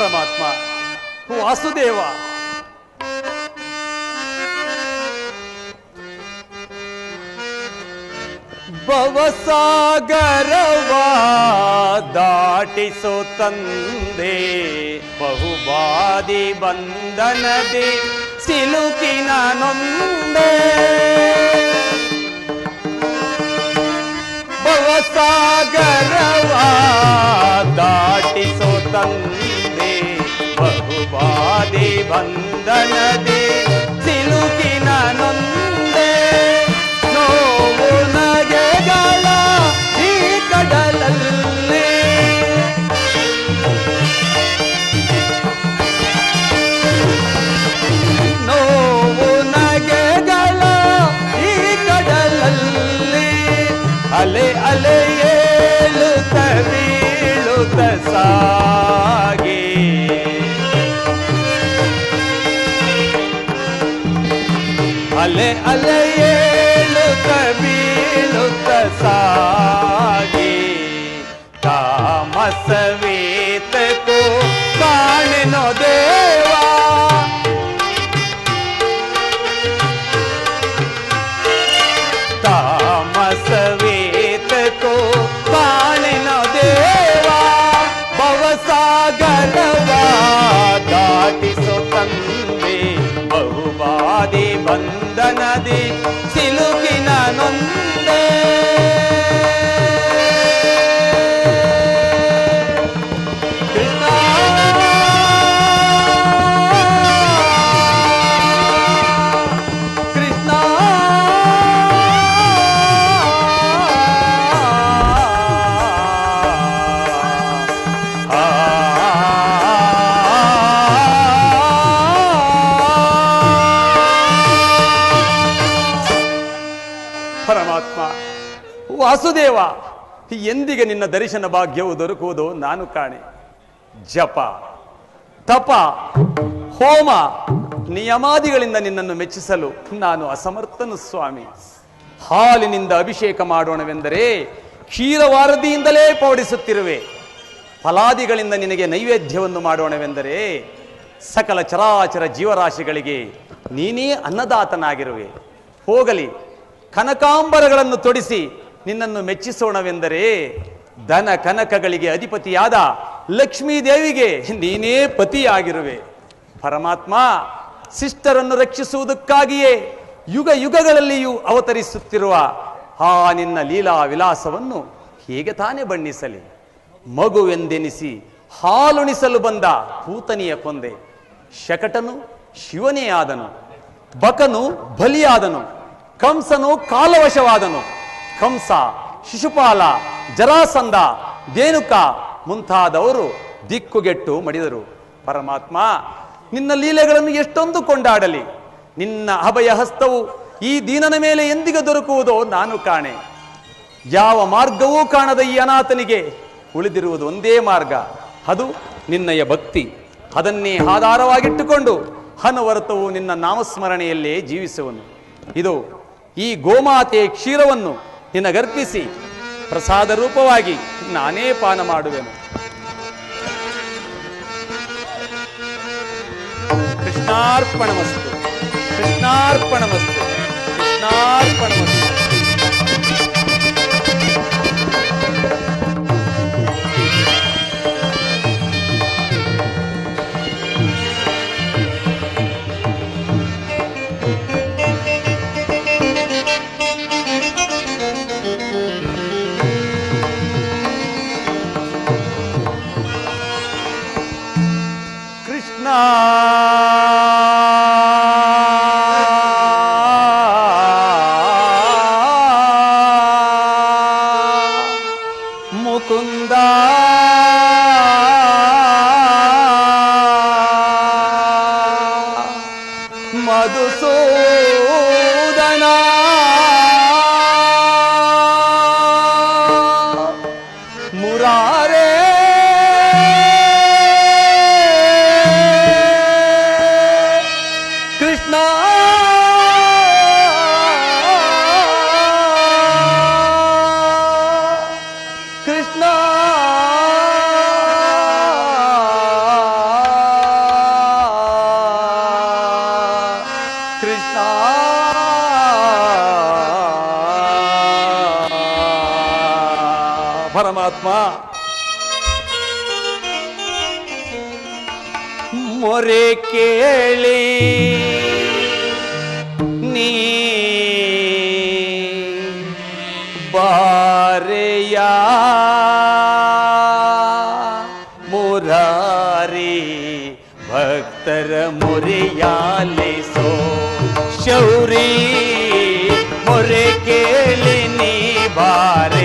ಪರಮಾತ್ಮ ವಾಸುದೇವ ಭವಸಾಗರವ ದಾಟಿಸೋ ತಂದೆ ಬಹುಬಾದಿ ಬಂಧನದೆ ಸಿಲುಕಿನ ನೊಂದೆ ಭವಸಾಗರವ ದಾಟಿಸೋ ತಂದೆ ఆది బంధనది సిలుకిన నొంద ವಾಸುದೇವ ಎಂದಿಗೆ ನಿನ್ನ ದರ್ಶನ ಭಾಗ್ಯವು ದೊರಕುವುದು ನಾನು ಕಾಣೆ. ಜಪ, ತಪ, ಹೋಮ, ನಿಯಮಾದಿಗಳಿಂದ ನಿನ್ನನ್ನು ಮೆಚ್ಚಿಸಲು ನಾನು ಅಸಮರ್ಥನು ಸ್ವಾಮಿ. ಹಾಲಿನಿಂದ ಅಭಿಷೇಕ ಮಾಡೋಣವೆಂದರೆ ಕ್ಷೀರವಾರದಿಯಿಂದಲೇ ಪೌಡಿಸುತ್ತಿರುವೆ. ಫಲಾದಿಗಳಿಂದ ನಿನಗೆ ನೈವೇದ್ಯವನ್ನು ಮಾಡೋಣವೆಂದರೆ ಸಕಲ ಚರಾಚರ ಜೀವರಾಶಿಗಳಿಗೆ ನೀನೇ ಅನ್ನದಾತನಾಗಿರುವೆ. ಹೋಗಲಿ, ಕನಕಾಂಬರಗಳನ್ನು ತೊಡಿಸಿ ನಿನ್ನನ್ನು ಮೆಚ್ಚಿಸೋಣವೆಂದರೆ ಧನ ಕನಕಗಳಿಗೆ ಅಧಿಪತಿಯಾದ ಲಕ್ಷ್ಮೀ ದೇವಿಗೆ ನೀನೇ ಪತಿಯಾಗಿರುವೆ. ಪರಮಾತ್ಮ ಸಿಸ್ಟರನ್ನು ರಕ್ಷಿಸುವುದಕ್ಕಾಗಿಯೇ ಯುಗ ಯುಗಗಳಲ್ಲಿಯೂ ಅವತರಿಸುತ್ತಿರುವ ಆ ನಿನ್ನ ಲೀಲಾ ವಿಲಾಸವನ್ನು ಹೇಗೆ ತಾನೇ ಬಣ್ಣಿಸಲಿ? ಮಗುವೆಂದೆನಿಸಿ ಹಾಲುಣಿಸಲು ಬಂದ ಪೂತನಿಯ ಕೊಂದೆ. ಶಕಟನು ಶಿವನೇ ಆದನು, ಬಕನು ಬಲಿಯಾದನು, ಕಂಸನು ಕಾಲವಶವಾದನು. ಕಂಸ, ಶಿಶುಪಾಲ ಜರಾಸಂದ ದೇನುಕ ಮುಂತಾದವರು ದಿಕ್ಕುಗೆಟ್ಟು ಮಡಿದರು ಪರಮಾತ್ಮ, ನಿನ್ನ ಲೀಲೆಗಳನ್ನು ಎಷ್ಟೊಂದು ಕೊಂಡಾಡಲಿ. ನಿನ್ನ ಅಭಯ ಹಸ್ತವು ಈ ದೀನನ ಮೇಲೆ ಎಂದಿಗೆ ದೊರಕುವುದೋ ನಾನು ಕಾಣೆ. ಯಾವ ಮಾರ್ಗವೂ ಕಾಣದ ಈ ಅನಾಥನಿಗೆ ಉಳಿದಿರುವುದು ಒಂದೇ ಮಾರ್ಗ. ಅದು ನಿನ್ನಯ ಭಕ್ತಿ. ಅದನ್ನೇ ಆಧಾರವಾಗಿಟ್ಟುಕೊಂಡು ಹನುವರ್ತವು ನಿನ್ನ ನಾಮಸ್ಮರಣೆಯಲ್ಲೇ ಜೀವಿಸುವನು. ಇದು ಈ ಗೋಮಾತೆಯ ಕ್ಷೀರವನ್ನು ನಿನಗರ್ಪಿಸಿ. ಪ್ರಸಾದ ರೂಪವಾಗಿ ನಾನೇ ಪಾನ ಮಾಡುವೆನು. ಕೃಷ್ಣಾರ್ಪಣಮಸ್ತು. ಕೃಷ್ಣಾರ್ಪಣಮಸ್ತು. ಕೃಷ್ಣಾರ್ಪಣಮಸ್ತು. मुकुंदा ार मुरारी भक्तर मुरियाले सो। शौरी मुरे केलिनी बारे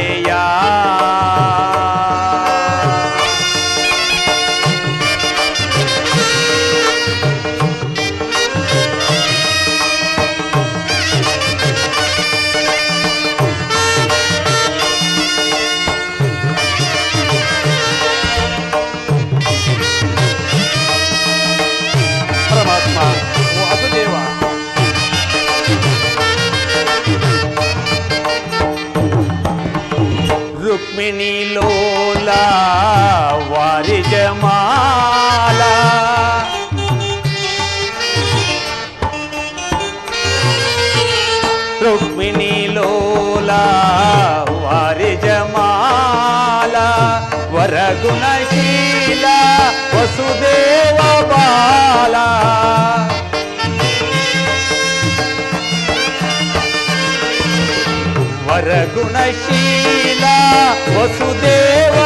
గుణశీల వసుదేవ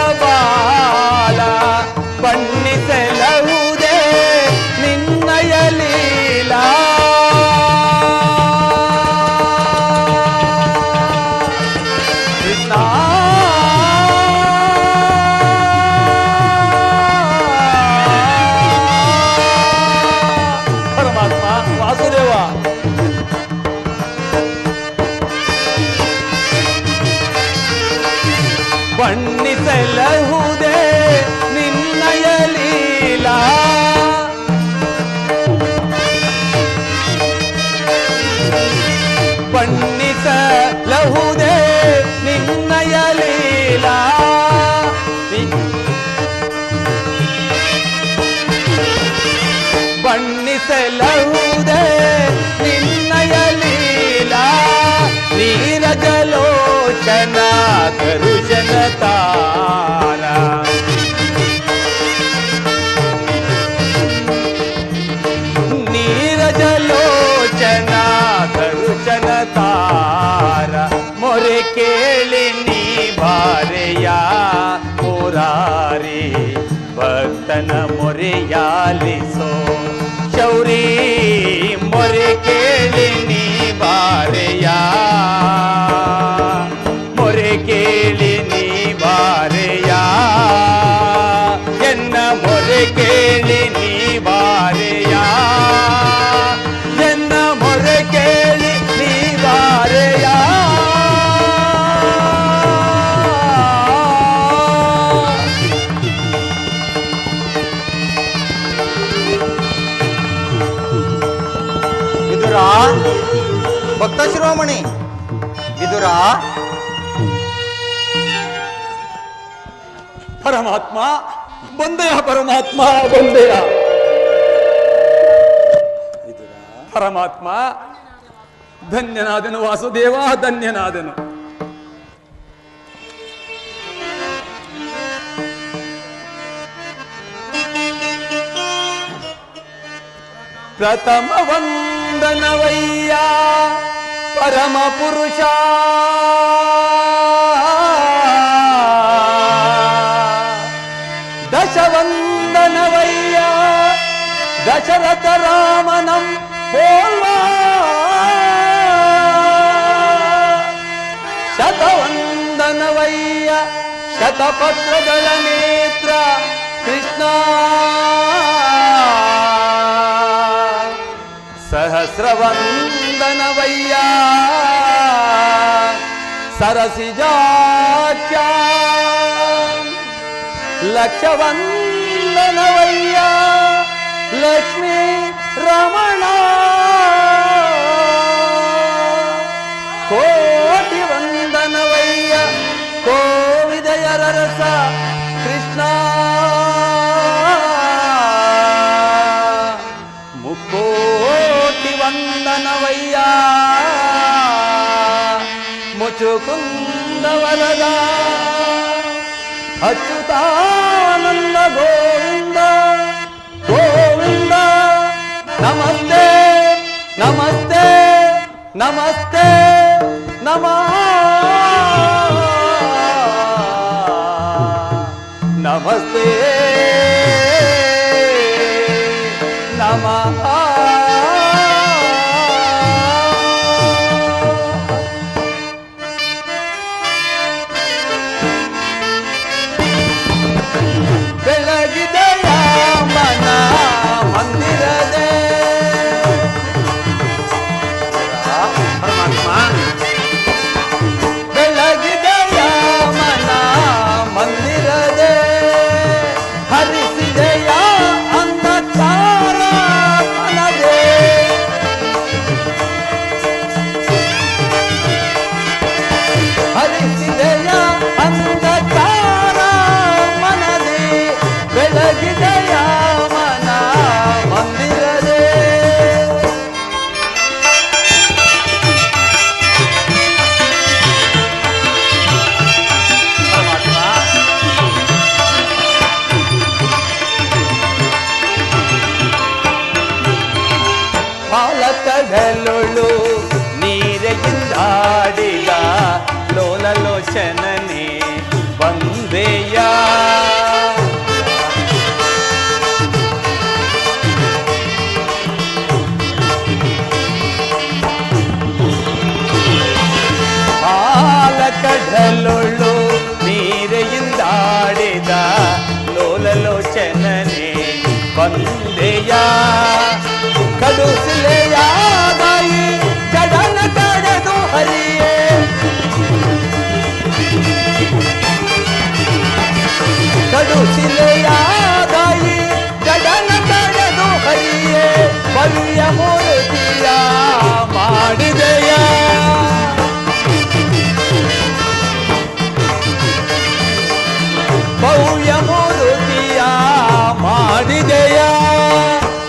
ಬಣ್ಣಿಸಲಹುದೇ ನಿನ್ನಯ ಲೀಲಾ. ಬಣ್ಣಿಸಲಹುದೇ ನಿನ್ನಯ ಲೀಲಾ. ಬಣ್ಣಿಸಲಹುದೇ ನಿನ್ನಯ ಲೀಲಾ. ನೀರಜಲೋಚನ ಕರುಜನ ding ಪರಮಾತ್ಮ ಬಂದೆಯ ಪರಮಾತ್ಮ ಧನ್ಯನಾದನು ವಾಸುದೇವ ಧನ್ಯನಾದನು ಪ್ರಥಮ ವಂದನವಯ್ಯ ಪರಮ ಪುರುಷ దశరథ రామనం పోల్వా. శతవందనవయ్య శతపత్రదళ నేత్ర కృష్ణ. సహస్రవందనవయ్య సరసిజాఖ్యా. లక్షవందనవయ్యా లక్ష్మీ రమణ. కోటి వందనవయ్య కోవిదయ రస కృష్ణ. ముక్కోటి వందనవయ్య ముచుకుందవరదా. అచ్యుతా నమస్తే నమా. నమస్తే నమా. ಕಡುಸಿಲೆಯಾದಾಯಿ ಜಗನ ಕಡೆದು ಹರಿಯೇ, ಬಲಿಯ ಮೂರ್ತಿಯ ಮಾಡಿದೆಯ? ಭವ್ಯ ಮೂರುತಿಯ ಮಾಡಿದೆಯ?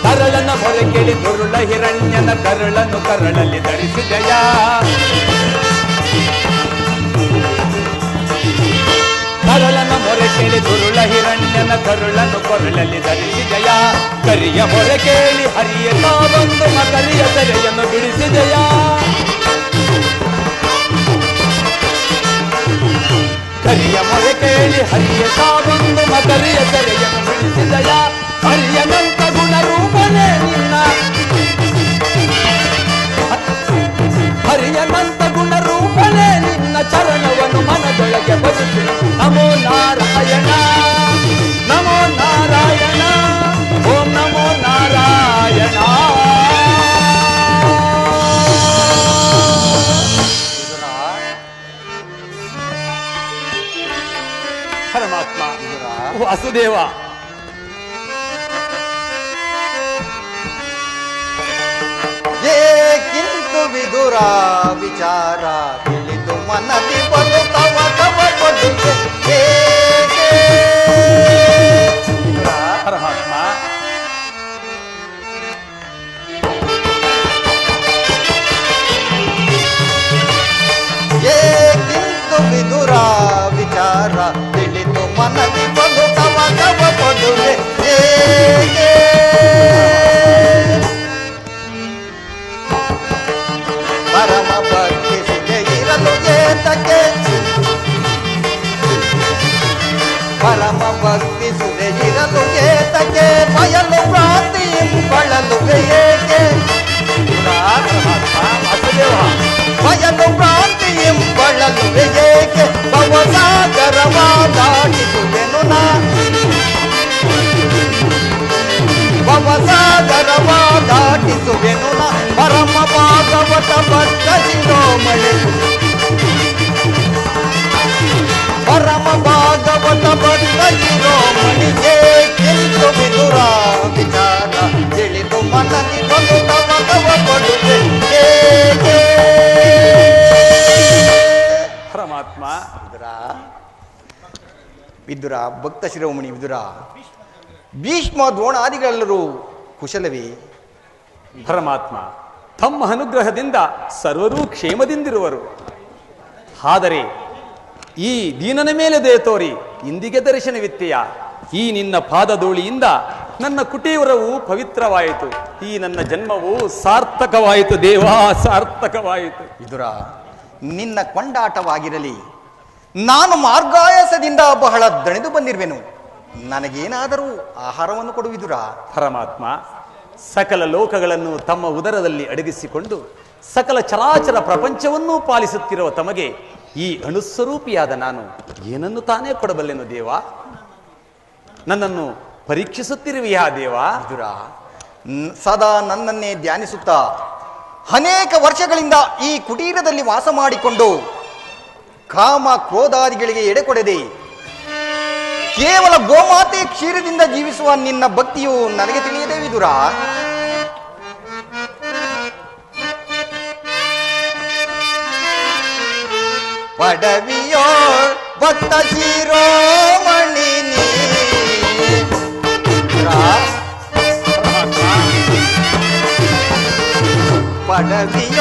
ಕರಳನ ಮೊರೆ ಕೇಳಿ ದುರುಳ ಹಿರಣ್ಯನ ಕರಳನ್ನು ಕರಳಲ್ಲಿ ಧರಿಸಿದೆಯ? ಮೊರೆ ಕೇಳಿ ದುರುಳ ಹಿರಣ್ಯನ ಕರುಳನ್ನು ಕೊರಳಲ್ಲಿ ಧರಿಸಿದೆಯ ಕರಿಯ ಮೊರೆ ಕೇಳಿ ಹರಿಯ ಬಂದು ಮಕರಿಯ ಸೆರೆಯನ್ನು ಬಿಡಿಸಿದೆಯ ಕರಿಯ ಮೊರೆ ಕೇಳಿ ಹರಿಯ ಬಂದು ಮಕರಿಯ ಸೆರೆಯನ್ನು ಬಿಡಿಸಿದೆಯ ಹರಿಯನಂತ ಗುಣ ರೂಪನೇ ನಿನ್ನ ಹರಿಯನಂತ ಗುಣ ರೂಪನೇ ನಿನ್ನ ಚರಣವನ್ನು ಮನದೊಳಗೆ ಬದುಕು ನಮೋ ನಾರಾಯಣ ನಮೋ ನಾರಾಯಣ ಓಂ ನಮೋ ನಾರಾಯಣ ವಿದುರ ಪರಮಾತ್ಮ ವಿದುರ ವಾಸುದೇವ ಏಕಿಂತು ವಿದುರ ವಿಚಾರ ತಿಳಿದು ಮನದಿ ಬಲು ತವ ತವ ಕೊಡುಗೆ ಏಕೆ ವಿದುರ ಪರಮಾತ್ಮ ಏಕಿಂತು ವಿದುರ ವಿಚಾರ ತಿಳಿದು ಮನದಿ ಬಲು ತವ ತವ ಕೊಡುಗೆ ಏತಕ್ಕೆ ಬಯಲು ಭ್ರಾಂತಿ ಬಳಲು ಏಕೆ ಪರಮಾತ್ಮ ವಾಸುದೇವ ಬಯಲು ಭ್ರಾಂತಿ ಬಳಲು ಏಕೆ ಭವಸಾಗರವ ದಾಟಿಸುವೆನು ನಾ ಭವಸಾಗರವ ದಾಟಿಸುವೆನು ನಾ ಪರಮ ಭಾಗವತ ಭಕ್ತ ಶಿರೋಮಣಿ ಪರಮ ಭಾಗವತ ಭಕ್ತ ಶಿರೋಮಣಿ ಪರಮಾತ್ಮ. ವಿದುರ ವಿದುರ ಭಕ್ತ ಶಿರೋಮಣಿ ವಿದುರ. ಭೀಷ್ಮ ದ್ರೋಣಾದಿಗಳೆಲ್ಲರೂ ಕುಶಲವೇ. ಪರಮಾತ್ಮ ತಮ್ಮ ಅನುಗ್ರಹದಿಂದ ಸರ್ವರೂ ಕ್ಷೇಮದಿಂದಿರುವರು. ಆದರೆ ಈ ದೀನನ ಮೇಲೆ ದಯ ತೋರಿ ಇಂದಿಗೆ ದರ್ಶನವಿತ್ತೆಯ? ಈ ನಿನ್ನ ಪಾದಧೂಳಿಯಿಂದ ನನ್ನ ಕುಟೀವರವು ಪವಿತ್ರವಾಯಿತು. ಈ ನನ್ನ ಜನ್ಮವು ಸಾರ್ಥಕವಾಯಿತು ದೇವಾ ಸಾರ್ಥಕವಾಯಿತು. ಇದುರ ನಿನ್ನ ಕೊಂಡಾಟವಾಗಿರಲಿ. ನಾನು ಮಾರ್ಗಾಯಾಸದಿಂದ ಬಹಳ ದಣಿದು ಬಂದಿರುವೆನು. ನನಗೇನಾದರೂ ಆಹಾರವನ್ನು ಕೊಡುವಿದುರ ಪರಮಾತ್ಮ ಸಕಲ ಲೋಕಗಳನ್ನು ತಮ್ಮ ಉದರದಲ್ಲಿ ಅಡಗಿಸಿಕೊಂಡು ಸಕಲ ಚರಾಚರ ಪ್ರಪಂಚವನ್ನೂ ಪಾಲಿಸುತ್ತಿರುವ ತಮಗೆ ಈ ಅಣುಸ್ವರೂಪಿಯಾದ ನಾನು ಏನನ್ನು ತಾನೇ ಕೊಡಬಲ್ಲೆನು ದೇವ? ನನ್ನನ್ನು ಪರೀಕ್ಷಿಸುತ್ತಿರುವೆಯಾ ದೇವ? ವಿದುರ ಸದಾ ನನ್ನನ್ನೇ ಧ್ಯಾನಿಸುತ್ತಾ ಅನೇಕ ವರ್ಷಗಳಿಂದ ಈ ಕುಟೀರದಲ್ಲಿ ವಾಸ ಮಾಡಿಕೊಂಡು ಕಾಮ ಕ್ರೋಧಾದಿಗಳಿಗೆ ಎಡೆಕೊಡದೆ ಕೇವಲ ಗೋಮಾತೆ ಕ್ಷೀರದಿಂದ ಜೀವಿಸುವ ನಿನ್ನ ಭಕ್ತಿಯು ನನಗೆ ತಿಳಿಯದೆ ವಿದುರ. ಪಡವಿಯೋ ಭಕ್ತ Shiromani love you.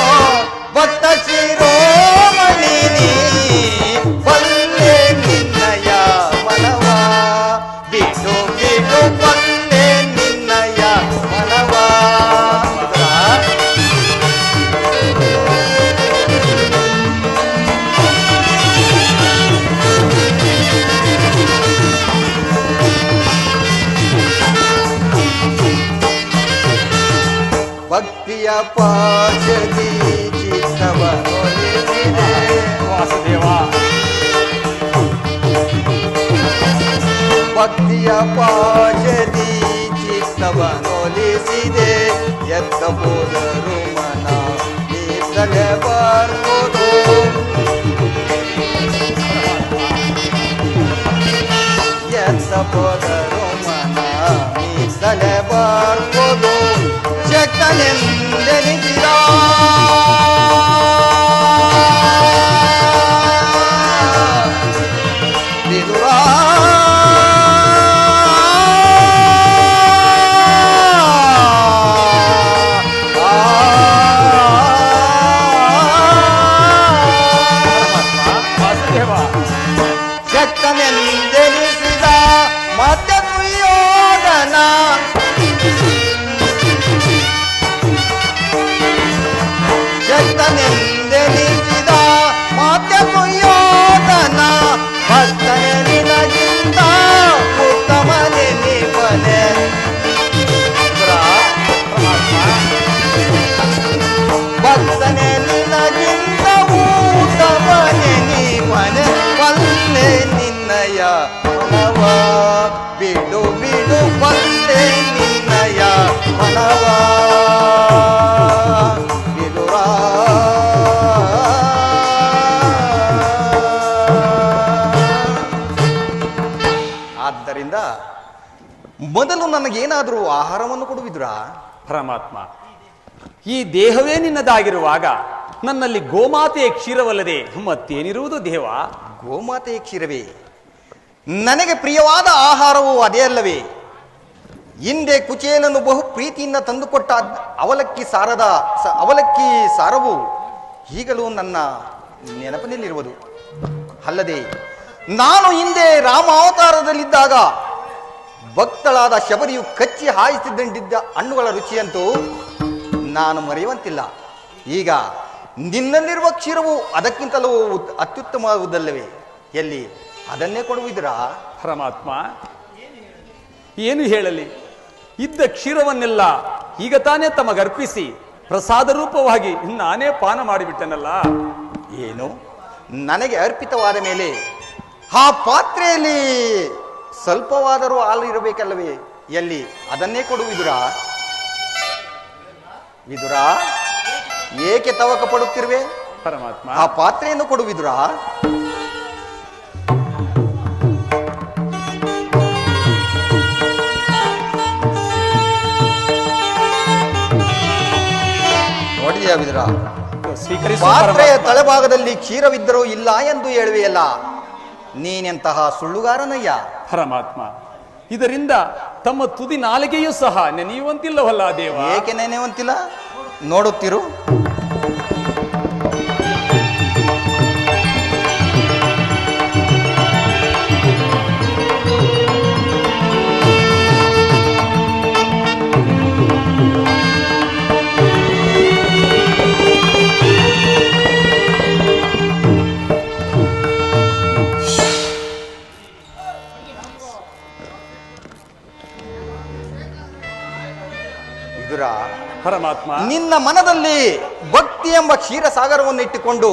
yapar Cedici saban oliside Yekka bulur umana Nifsale var kodum Yeksa bulur umana Nifsale var ನನಗೇನಾದರೂ ಆಹಾರವನ್ನು ಕೊಡುವಿದ್ರಾ? ಪರಮಾತ್ಮ ಈ ದೇಹವೇ ನಿನ್ನದಾಗಿರುವಾಗ ನನ್ನಲ್ಲಿ ಗೋಮಾತೆಯ ಕ್ಷೀರವಲ್ಲದೆ ಮತ್ತೇನಿರುವುದು ದೇವ? ಗೋಮಾತೆಯ ಕ್ಷೀರವೇ? ನನಗೆ ಪ್ರಿಯವಾದ ಆಹಾರವು ಅದೇ ಅಲ್ಲವೇ? ಹಿಂದೆ ಕುಚೇಲನು ಬಹು ಪ್ರೀತಿಯಿಂದ ತಂದುಕೊಟ್ಟ ಅವಲಕ್ಕಿ ಸಾರದ ಅವಲಕ್ಕಿ ಸಾರವು ಈಗಲೂ ನನ್ನ ನೆನಪಿನಲ್ಲಿರುವುದು. ಅಲ್ಲದೆ ನಾನು ಹಿಂದೆ ರಾಮ ಅವತಾರದಲ್ಲಿದ್ದಾಗ ಭಕ್ತಳಾದ ಶಬರಿಯು ಕಚ್ಚಿ ಹಾಯಿಸಿದಂಡಿದ್ದ ಹಣ್ಣುಗಳ ರುಚಿಯಂತೂ ನಾನು ಮರೆಯುವಂತಿಲ್ಲ. ಈಗ ನಿನ್ನಲ್ಲಿರುವ ಕ್ಷೀರವು ಅದಕ್ಕಿಂತಲೂ ಅತ್ಯುತ್ತಮವಾದುದಲ್ಲವೇ ಎಲ್ಲಿ? ಅದನ್ನೇ ಕೊಡುವಿದ್ರಾ ಪರಮಾತ್ಮ ಏನು ಹೇಳಲಿ? ಇದ್ದ ಕ್ಷೀರವನ್ನೆಲ್ಲ ಈಗ ತಾನೇ ತಮಗರ್ಪಿಸಿ ಪ್ರಸಾದ ರೂಪವಾಗಿ ನಾನೇ ಪಾನ ಮಾಡಿಬಿಟ್ಟನಲ್ಲ? ಏನು? ನನಗೆ ಅರ್ಪಿತವಾದ ಮೇಲೆ ಆ ಪಾತ್ರೆಯಲ್ಲಿ ಸ್ವಲ್ಪವಾದರೂ ಹಾಲು ಇರಬೇಕಲ್ಲವೇ? ಎಲ್ಲಿ? ಅದನ್ನೇ ಕೊಡು ವಿದುರ. ವಿದುರ ಏಕೆ ತವಕ ಪಡುತ್ತಿರುವೆ? ಪರಮಾತ್ಮ. ಆ ಪಾತ್ರೆಯನ್ನು ಕೊಡು ವಿದುರ. ನೋಡಿದ್ಯಾ ವಿದುರ. ಪಾತ್ರೆಯ ತಳಭಾಗದಲ್ಲಿ ಕ್ಷೀರವಿದ್ದರೂ ಇಲ್ಲ ಎಂದು ಹೇಳುವೆಯಲ್ಲ. ನೀನೆಂತಹ ಸುಳ್ಳುಗಾರನಯ್ಯ. ಪರಮಾತ್ಮ. ಇದರಿಂದ ತಮ್ಮ ತುದಿ ನಾಲಿಗೆಯೂ ಸಹ ನೆನೆಯುವಂತಿಲ್ಲವಲ್ಲ ದೇವ? ಏಕೆ ನೆನೆಯುವಂತಿಲ್ಲ ನೋಡುತ್ತಿರು. ಪರಮಾತ್ಮ. ನಿನ್ನ ಮನದಲ್ಲಿ ಭಕ್ತಿ ಎಂಬ ಕ್ಷೀರಸಾಗರವನ್ನು ಇಟ್ಟುಕೊಂಡು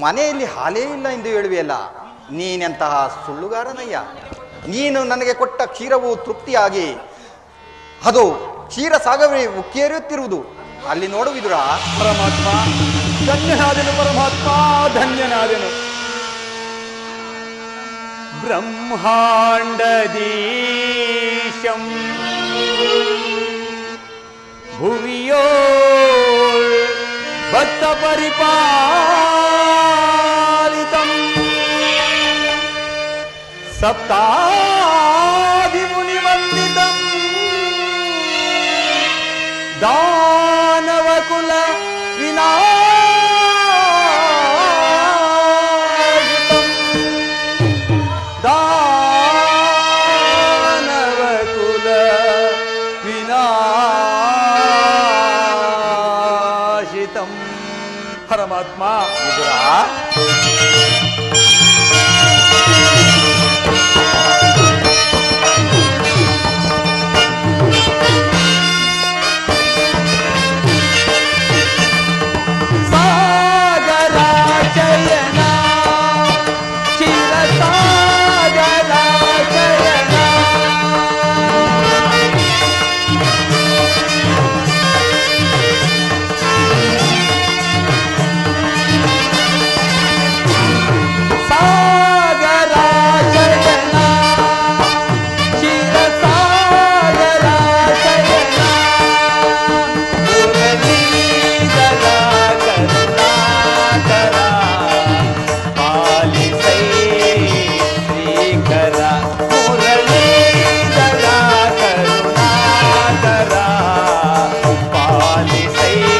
ಮನೆಯಲ್ಲಿ ಹಾಲೇ ಇಲ್ಲ ಎಂದು ಹೇಳುವೆಯಲ್ಲ ನೀನೆಂತಹ ಸುಳ್ಳುಗಾರನಯ್ಯ. ನೀನು ನನಗೆ ಕೊಟ್ಟ ಕ್ಷೀರವು ತೃಪ್ತಿಯಾಗಿ ಅದು ಕ್ಷೀರಸಾಗರವೇ ಉಕ್ಕೇರಿಯುತ್ತಿರುವುದು ಅಲ್ಲಿ ನೋಡುವಿದುರ? ಪರಮಾತ್ಮ ಧನ್ಯನಾದೆನು ಪರಮಾತ್ಮ ಧನ್ಯನಾದನು. ಬ್ರಹ್ಮಾಂಡದೀಶಂ. भुवियो भक्त परिपालितम सप्तादि मुनिवंदितम दान Hey.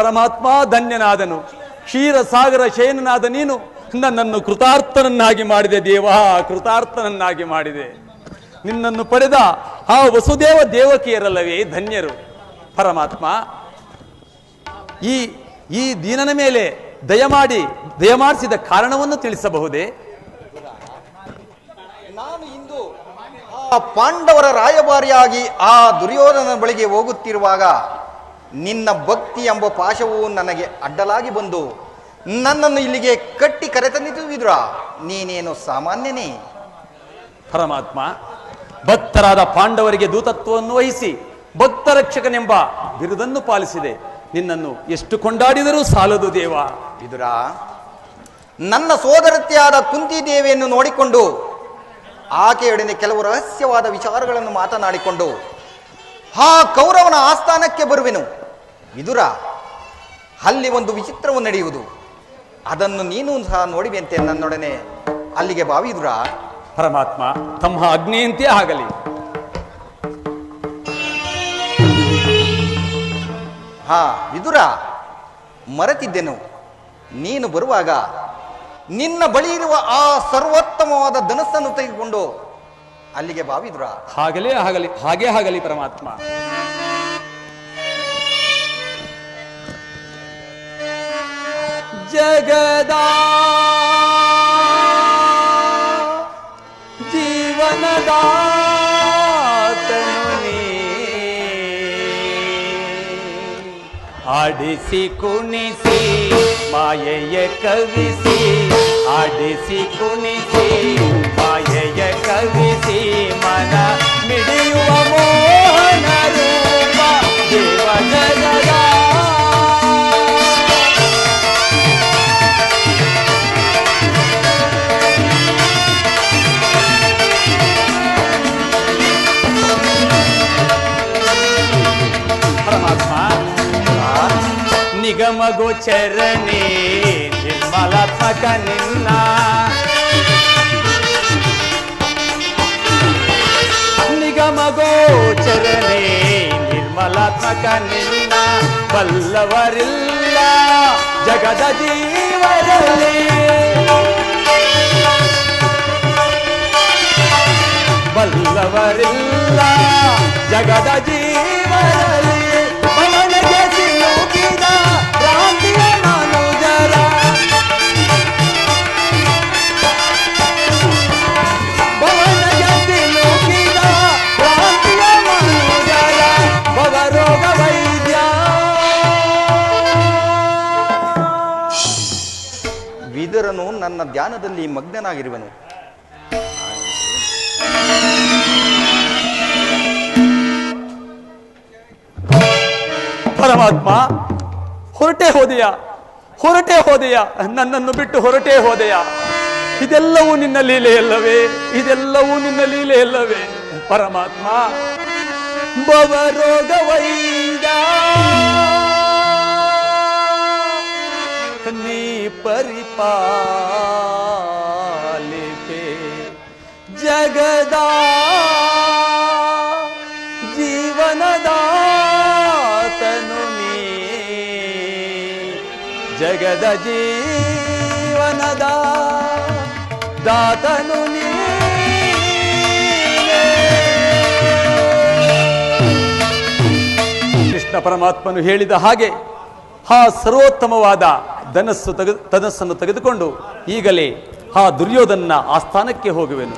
ಪರಮಾತ್ಮ ಧನ್ಯನಾದನು. ಕ್ಷೀರಸಾಗರ ಶಯನನಾದ ನೀನು ನನ್ನನ್ನು ಕೃತಾರ್ಥನನ್ನಾಗಿ ಮಾಡಿದೆ ದೇವ, ಕೃತಾರ್ಥನನ್ನಾಗಿ ಮಾಡಿದೆ. ನಿನ್ನನ್ನು ಪಡೆದ ಆ ವಸುದೇವ ದೇವಕಿಯರಲ್ಲವೇ ಧನ್ಯರು. ಪರಮಾತ್ಮ, ಈ ಈ ದೀನನ ಮೇಲೆ ದಯಮಾಡಿ, ದಯಮಾಡಿಸಿದ ಕಾರಣವನ್ನು ತಿಳಿಸಬಹುದೇ? ನಾನು ಇಂದು ಆ ಪಾಂಡವರ ರಾಯಭಾರಿಯಾಗಿ ಆ ದುರ್ಯೋಧನ ಬಳಿಗೆ ಹೋಗುತ್ತಿರುವಾಗ ನಿನ್ನ ಭಕ್ತಿ ಎಂಬ ಪಾಶವು ನನಗೆ ಅಡ್ಡಲಾಗಿ ಬಂದು ನನ್ನನ್ನು ಇಲ್ಲಿಗೆ ಕಟ್ಟಿ ಕರೆತಂದಿತು ವಿದುರ. ನೀನೇನು ಸಾಮಾನ್ಯನೇ? ಪರಮಾತ್ಮ ಭಕ್ತರಾದ ಪಾಂಡವರಿಗೆ ದೂತತ್ವವನ್ನು ವಹಿಸಿ ಭಕ್ತ ರಕ್ಷಕನೆಂಬ ಬಿರುದನ್ನು ಪಾಲಿಸಿದೆ. ನಿನ್ನನ್ನು ಎಷ್ಟು ಕೊಂಡಾಡಿದರೂ ಸಾಲದು ದೇವ. ವಿದುರ ನನ್ನ ಸೋದರತ್ತೆಯಾದ ಕುಂತಿ ದೇವಿಯನ್ನು ನೋಡಿಕೊಂಡು ಆಕೆಯೊಡನೆ ಕೆಲವು ರಹಸ್ಯವಾದ ವಿಚಾರಗಳನ್ನು ಮಾತನಾಡಿಕೊಂಡು ಹಾ ಕೌರವನ ಆಸ್ಥಾನಕ್ಕೆ ಬರುವೆನು. ವಿದುರ ಅಲ್ಲಿ ಒಂದು ವಿಚಿತ್ರವು ನಡೆಯುವುದು. ಅದನ್ನು ನೀನು ಸಹ ನೋಡಿವೆಯಂತೆ ನನ್ನೊಡನೆ. ಅಲ್ಲಿಗೆ ಬಾವಿದುರ ಪರಮಾತ್ಮ ತಮ್ಮ ಅಗ್ನಿಯಂತೆ ಆಗಲಿ. ಹಾ ವಿದುರ ಮರೆತಿದ್ದೆನು. ನೀನು ಬರುವಾಗ ನಿನ್ನ ಬಳಿ ಇರುವ ಆ ಸರ್ವೋತ್ತಮವಾದ ಧನಸ್ಸನ್ನು ತೆಗೆದುಕೊಂಡು ಅಲ್ಲಿಗೆ ಬಾವಿದುರ ಹಾಗಲೇ ಆಗಲಿ ಹಾಗೇ ಆಗಲಿ ಪರಮಾತ್ಮ. जगदा। जीवनदा आडिसी कुणिसी, मायय कविसी। आडिसी कुणिसी, मायय कविसी। मन मिडियुव मोहन रूप जीवन जगदा ನಿಗಮ ಗೋಚರಣೆ ನಿರ್ಮಲಾತ್ಮಕ ನಿನ್ನ ನಿಗಮ ಗೋಚರಣೆ ನಿರ್ಮಲಾತ್ಮಕ ನಿನ್ನ ಬಲ್ಲವರಿಲ್ಲ ಜಗದ ಜೀವರಲ್ಲಿ ಬಲ್ಲವರಿಲ್ಲ ಜಗದ ಜೀವರಲ್ಲಿ ಅವನಿಗೆ ಸಿಲುಕಿದ ನನ್ನ ಧ್ಯಾನದಲ್ಲಿ ಮಗ್ನನಾಗಿರುವನು. ಪರಮಾತ್ಮ, ಹೊರಟೆ ಹೋದೆಯ? ಹೊರಟೆ ಹೋದೆಯ? ನನ್ನನ್ನು ಬಿಟ್ಟು ಹೊರಟೆ ಹೋದೆಯ? ಇದೆಲ್ಲವೂ ನಿನ್ನ ಲೀಲೆಯಲ್ಲವೇ ಇದೆಲ್ಲವೂ ನಿನ್ನ ಲೀಲೆಯಲ್ಲವೇ ಪರಮಾತ್ಮ ಭವರೋಗ ವೈದ ನೀ ಪರಿಪಾಲಿಪೆ ಜಗದ ಜೀವನದಾತನು ನೀ. ಜಗದ ಜೀವನದ ದಾತನು ಕೃಷ್ಣ ಪರಮಾತ್ಮನು ಹೇಳಿದ ಹಾಗೆ ಆ ಸರ್ವೋತ್ತಮವಾದ ಧನಸ್ಸು ತೆಗೆದು ಧನಸ್ಸನ್ನು ತೆಗೆದುಕೊಂಡು ಈಗಲೇ ಆ ದುರ್ಯೋಧನ ಆಸ್ಥಾನಕ್ಕೆ ಹೋಗುವೆನು.